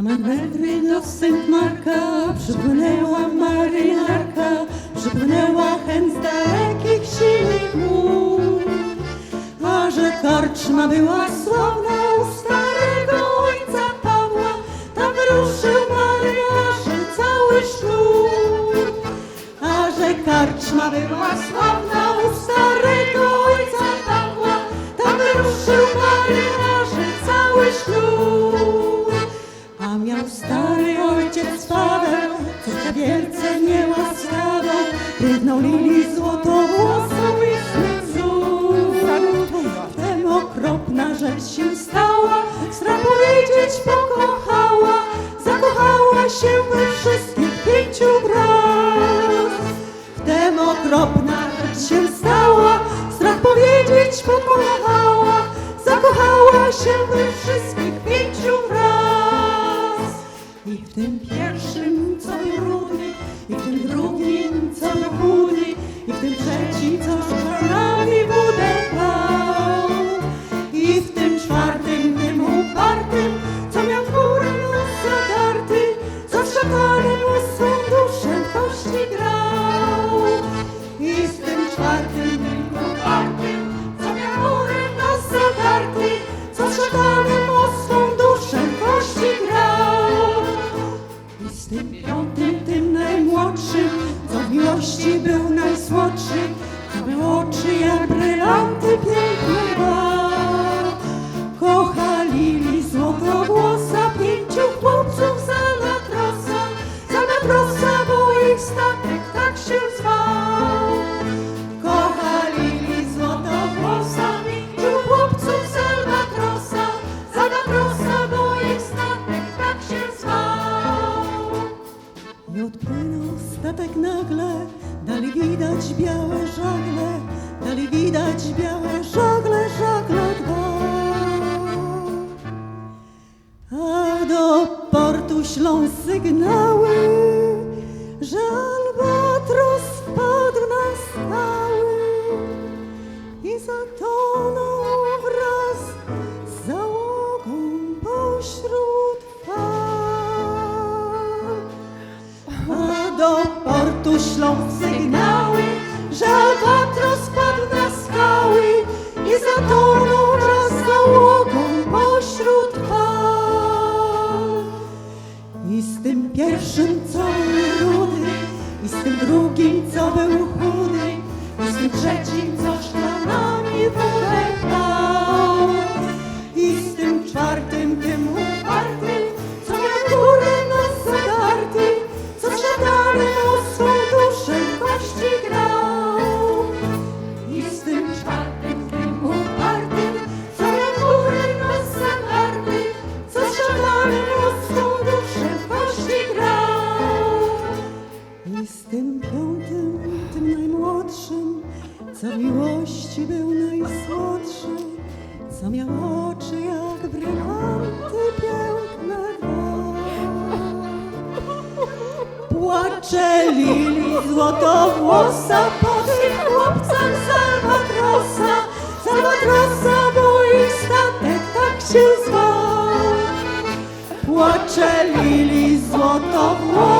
Na manewry do Sint Marka przypłynęła marynarka, przypłynęła chęć z dalekich silnych mórz. A że karczma była sławna u starego ojca Pawła, tam wyruszył marynarzy cały sztur. A że karczma była sławna Miał stary ojciec Paweł, córkę wielce niełaskawą, rydną lili złotowłosą drugim, co chudy, i w tym trzecim, co statek tak się zwał. Kochali złotowłosa pięciu chłopców za matrosa, za matrosa, bo ich statek tak się zwał. I odpłynął statek nagle, dali widać białe żagle, dali widać białe żagle, żagle dwa. A do portu ślą sygnały, portu ślą sygnały, że albatros padł na skały i zatonął wraz z załogą pośród fal. I z tym pierwszym, co był rudy, i z tym drugim, co był chudy, i z tym trzecim, co szklanami wodę tym tym najmłodszym, co miłości był najsłodszy, co miał oczy jak brylanty piękne dwa. Płacze lili złotowłosa po z Albatrosa, z Albatrosa, bo ich statek tak się zwał. Płacze lili złotowłosa